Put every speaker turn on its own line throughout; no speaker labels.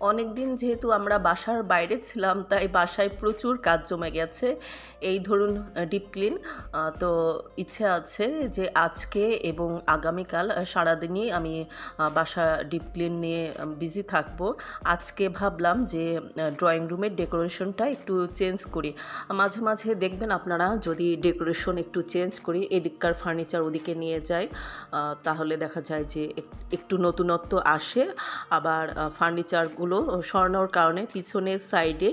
অনেক দিন যেহেতু আমরা বাসার বাইরে ছিলাম, তাই বাসায় প্রচুর কাজ জমে গেছে। এই ধরুন ডিপ ক্লিন তো ইচ্ছে আছে যে আজকে এবং আগামীকাল সারাদিনই আমি বাসা ডিপ ক্লিন নিয়ে বিজি থাকব। আজকে ভাবলাম যে ড্রয়িং রুমের ডেকোরেশনটা একটু চেঞ্জ করি। মাঝে মাঝে দেখবেন আপনারা যদি ডেকোরেশন একটু চেঞ্জ করি, এদিককার ফার্নিচার ওদিকে নিয়ে যাই তাহলে দেখা যায় যে একটু নতুনত্ব আসে। আবার ফার্নিচারগুলো সরানোর কারণে পিছনের সাইডে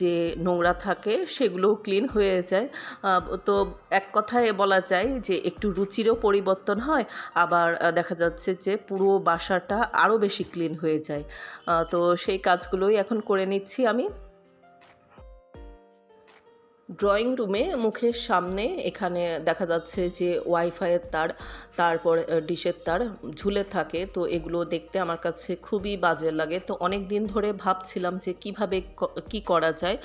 যে নোংরা থাকে সেগুলোও ক্লিন হয়ে যায়। তো এক কথায় বলা যায় যে একটু রুচিরও পরিবর্তন হয়, আবার দেখা যাচ্ছে যে পুরো বাসাটা আরও বেশি ক্লিন হয়ে যায়। তো সেই কাজগুলোই এখন করে নিচ্ছি আমি। ড্রয়িং রুমে মুখের সামনে এখানে দেখা যাচ্ছে যে ওয়াইফাইয়ের তার, তারপর ডিশের তার ঝুলে থাকে। তো এগুলো দেখতে আমার কাছে খুবই বাজে লাগে। তো অনেক দিন ধরে ভাবছিলাম যে কীভাবে কি করা যায়।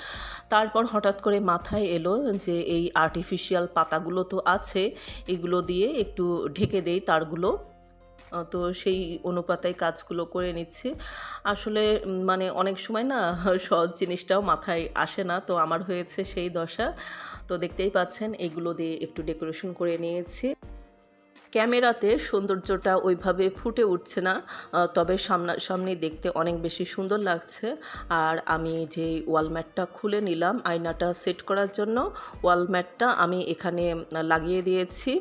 তারপর হঠাৎ করে মাথায় এলো যে এই আর্টিফিশিয়াল পাতাগুলো তো আছে, এগুলো দিয়ে একটু ঢেকে দেই তারগুলো। তো সেই অনুপাতে কাজগুলো করে নিচ্ছি। আসলে মানে অনেক সময় না সহজ জিনিসটাও মাথায় আসে না, তো আমার হয়েছে সেই দশা। তো দেখতেই পাচ্ছেন, এগুলো দিয়ে একটু ডেকোরেশন করে নিয়েছি। ক্যামেরাতে সৌন্দর্যটা ওইভাবে ফুটে উঠছে না তবে সামনাসামনি দেখতে অনেক বেশি সুন্দর লাগছে। আর আমি যে ওয়ালম্যাটটা খুলে নিলাম, আয়নাটা সেট করার জন্য ওয়ালম্যাটটা আমি এখানে লাগিয়ে দিয়েছি।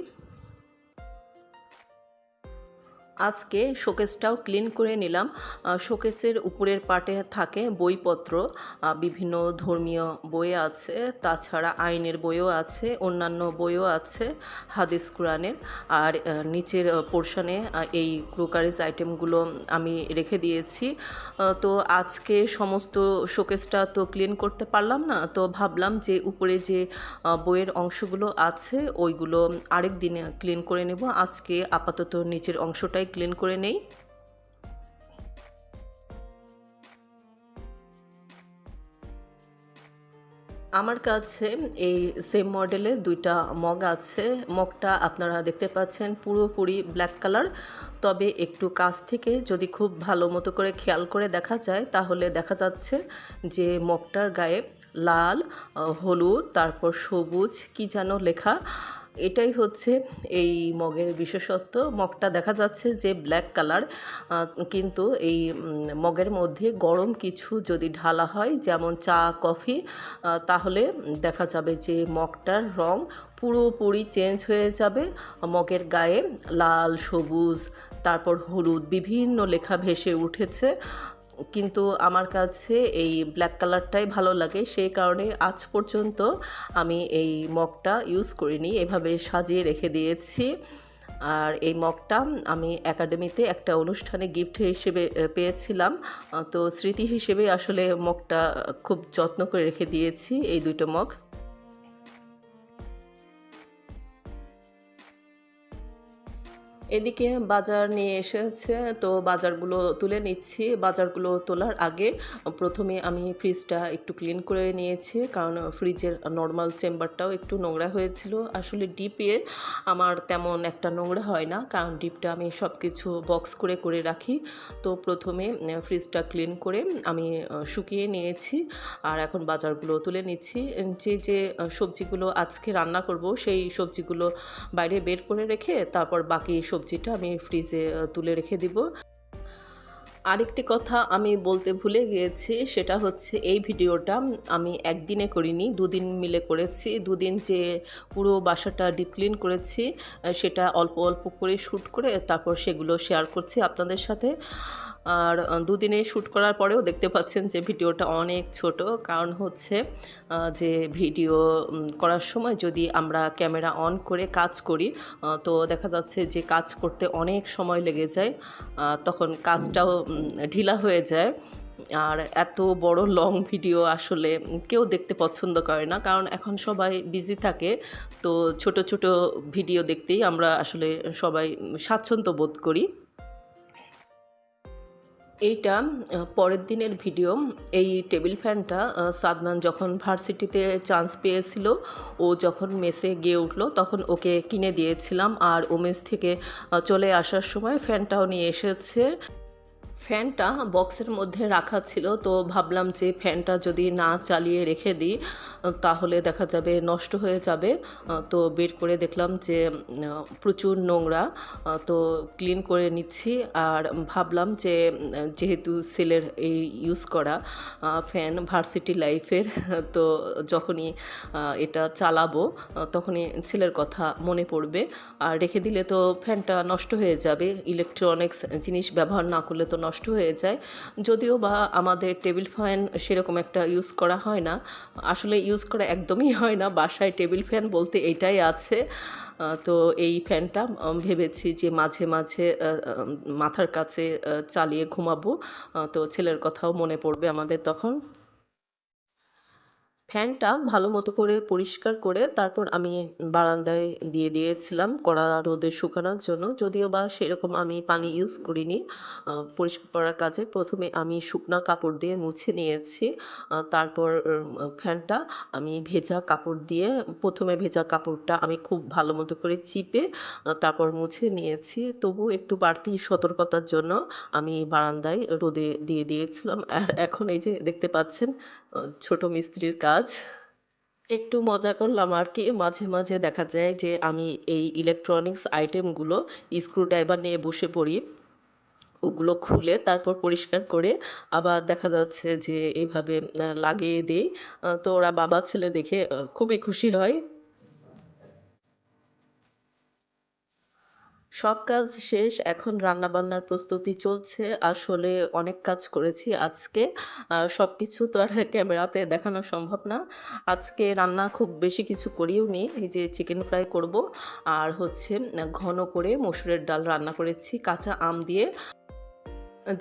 আজকে শোকেসটাও ক্লিন করে নিলাম। শোকেসের উপরের পাটে থাকে বইপত্র। বিভিন্ন ধর্মীয় বই আছে, তাছাড়া আইনের বইও আছে, অন্যান্য বইও আছে, হাদিস কোরআনের। আর নিচের পোর্শনে এই ক্রোকারিজ আইটেমগুলো আমি রেখে দিয়েছি। তো আজকে সমস্ত শোকেসটা তো ক্লিন করতে পারলাম না, তো ভাবলাম যে উপরে যে বইয়ের অংশগুলো আছে, ওইগুলো আরেক দিনে ক্লিন করে নেব। আজকে আপাতত নিচের অংশটাই ক্লিন করে নেই। আমার কাছে এই সেম মডেলের দুইটা মগ আছে। মগটা আপনারা দেখতে পাচ্ছেন পুরোপুরি ব্ল্যাক কালার তবে একটু কাছ থেকে যদি খুব ভালো মতো করে খেয়াল করে দেখা যায়, তাহলে দেখা যাচ্ছে যে মগটার গায়ে লাল হলুদ, তারপর সবুজ, কি যেন লেখা এটাই হচ্ছে এই মগের বিশেষত্ব। মগটা দেখা যাচ্ছে যে ব্ল্যাক কালার কিন্তু এই মগের মধ্যে গরম কিছু যদি ঢালা হয়, যেমন চা, কফি তাহলে দেখা যাবে যে মগটার রং পুরোপুরি চেঞ্জ হয়ে যাবে। মগের গায়ে লাল, সবুজ, তারপর হলুদ বিভিন্ন লেখা ভেসে উঠেছে। কিন্তু আমার কাছে এই ব্ল্যাক কালারটাই ভালো লাগে। সেই কারণে আজ পর্যন্ত আমি এই মগটা ইউজ করিনি। এভাবে সাজিয়ে রেখে দিয়েছি। আর এই মগটা আমি একাডেমিতে একটা অনুষ্ঠানে গিফট হিসেবে পেয়েছিলাম। তো স্মৃতি হিসেবে আসলে মগটা খুব যত্ন করে রেখে দিয়েছি। এই দুটো মগ। এদিকে বাজার নিয়ে এসেছে, তো বাজারগুলো তুলে নিচ্ছি। বাজারগুলো তোলার আগে প্রথমে আমি ফ্রিজটা একটু ক্লিন করে নিয়েছি, কারণ ফ্রিজের নর্মাল চেম্বারটাও একটু নোংরা হয়েছিল। আসলে ডিপে আমার তেমন একটা নোংরা হয় না, কারণ ডিপটা আমি সব কিছু বক্স করে করে রাখি। তো প্রথমে ফ্রিজটা ক্লিন করে আমি শুকিয়ে নিয়েছি আর এখন বাজারগুলো তুলে নিচ্ছি। যে যে সবজিগুলো আজকে রান্না করব, সেই সবজিগুলো বাইরে বের করে রেখে তারপর বাকি সবজিটা আমি ফ্রিজে তুলে রেখে দিব। আরেকটি কথা আমি বলতে ভুলে গিয়েছি, সেটা হচ্ছে এই ভিডিওটা আমি একদিনে করিনি, দুদিন মিলে করেছি। দুদিন যে পুরো বাসাটা ডিপ ক্লিন করেছি সেটা অল্প অল্প করে শ্যুট করে তারপর সেগুলো শেয়ার করছি আপনাদের সাথে। আর দুদিনে শ্যুট করার পরেও দেখতে পাচ্ছেন যে ভিডিওটা অনেক ছোট। কারণ হচ্ছে যে ভিডিও করার সময় যদি আমরা ক্যামেরা অন করে কাজ করি তো দেখা যাচ্ছে যে কাজ করতে অনেক সময় লেগে যায় তখন কাজটাও ঢিলা হয়ে যায়। আর এত বড় লং ভিডিও আসলে কেউ দেখতে পছন্দ করে না। কারণ এখন সবাই বিজি থাকে, তো ছোট ছোট ভিডিও দেখতেই আমরা আসলে সবাই স্বাচ্ছন্দ্য বোধ করি। এইটা পরের দিনের ভিডিও। এই টেবিল ফ্যানটা সাদনান যখন ভার্সিটিতে চান্স পেয়েছিল, ও যখন মেসে গিয়ে উঠল, তখন ওকে কিনে দিয়েছিলাম। আর ও মেস থেকে চলে আসার সময় ফ্যানটাও নিয়ে এসেছে। ফ্যানটা বক্সের মধ্যে রাখা ছিল, তো ভাবলাম যে ফ্যানটা যদি না চালিয়ে রেখে দিই, তাহলে দেখা যাবে নষ্ট হয়ে যাবে। তো বের করে দেখলাম যে, প্রচুর নোংরা, তো ক্লিন করে নিচ্ছি। আর ভাবলাম যে, যেহেতু সেলের এই ইউজ করা ফ্যান ভার্সিটি লাইফের, তো যখনই এটা চালাবো, তখনই ছেলের কথা মনে পড়বে। আর রেখে দিলে তো ফ্যানটা নষ্ট হয়ে যাবে, ইলেকট্রনিক্স জিনিস ব্যবহার না করলে তো নষ্ট হয়ে যায়। যদিও বা আমাদের টেবিল ফ্যান সেরকম একটা ইউজ করা হয় না। আসলে ইউজ করা একদমই হয় না। বাসায় টেবিল ফ্যান বলতে এটাই আছে। তো এই ফ্যানটা ভেবেছি যে মাঝে মাঝে মাথার কাছে চালিয়ে ঘুমাবো। তো ছেলের কথাও মনে পড়বে আমাদের তখন। ফ্যানটা ভালো মতো করে পরিষ্কার করে তারপর আমি বারান্দায় দিয়ে দিয়েছিলাম কড়া রোদে শুকানোর জন্য। যদিও বা সেরকম আমি পানি ইউজ করিনি। পরিষ্কার করার কাজে প্রথমে আমি শুকনা কাপড় দিয়ে মুছে নিয়েছি। তারপর ফ্যানটা আমি ভেজা কাপড় দিয়ে, প্রথমে ভেজা কাপড়টা আমি খুব ভালো মতো করে চিপে তারপর মুছে নিয়েছি। তবু একটু বাড়তি সতর্কতার জন্য আমি বারান্দায় রোদে দিয়ে দিয়েছিলাম। আর এখন এই যে দেখতে পাচ্ছেন ছোট মিস্ত্রির কাজ। একটু মজা করলাম আর কি। মাঝে মাঝে দেখা যায় যে আমি এই ইলেকট্রনিক্স আইটেমগুলো স্ক্রুড্রাইভার নিয়ে বসে পড়ি। ওগুলো খুলে তারপর পরিষ্কার করে আবার দেখা যাচ্ছে যে এভাবে লাগিয়ে দিই। তো ওরা বাবা ছেলে দেখে খুবই খুশি হয়। সব কাজ শেষ, এখন রান্না বান্নার প্রস্তুতি চলছে। আসলে অনেক কাজ করেছি আজকে। সব কিছু তো আর ক্যামেরাতে দেখানো সম্ভব না। আজকে রান্না খুব বেশি কিছু করিও নি। এই যে চিকেন ফ্রাই করব। আর হচ্ছে ঘন করে মসুরের ডাল রান্না করেছি, কাঁচা আম দিয়ে।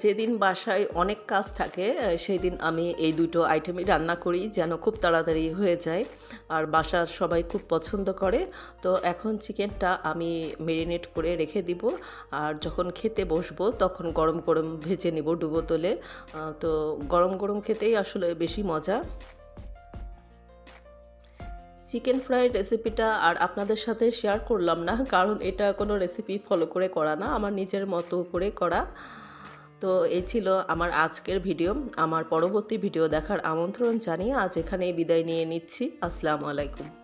যেদিন বাসায় অনেক কাজ থাকে সেই দিন আমি এই দুটো আইটেমই রান্না করি যেন খুব তাড়াতাড়ি হয়ে যায়। আর বাসার সবাই খুব পছন্দ করে। তো এখন চিকেনটা আমি মেরিনেট করে রেখে দিব। আর যখন খেতে বসবো, তখন গরম গরম ভেজে নিব ডুবো তোলে। তো গরম গরম খেতেই আসলে বেশি মজা। চিকেন ফ্রাই রেসিপিটা আর আপনাদের সাথে শেয়ার করলাম না, কারণ এটা কোনো রেসিপি ফলো করে করা না। আমার নিজের মতো করে করা। তো এই ছিল আমার আজকের ভিডিও। আমার পরবর্তী ভিডিও দেখার আমন্ত্রণ জানিয়ে আজ এখানেই বিদায় নিয়ে নিচ্ছি। আসসালামু আলাইকুম।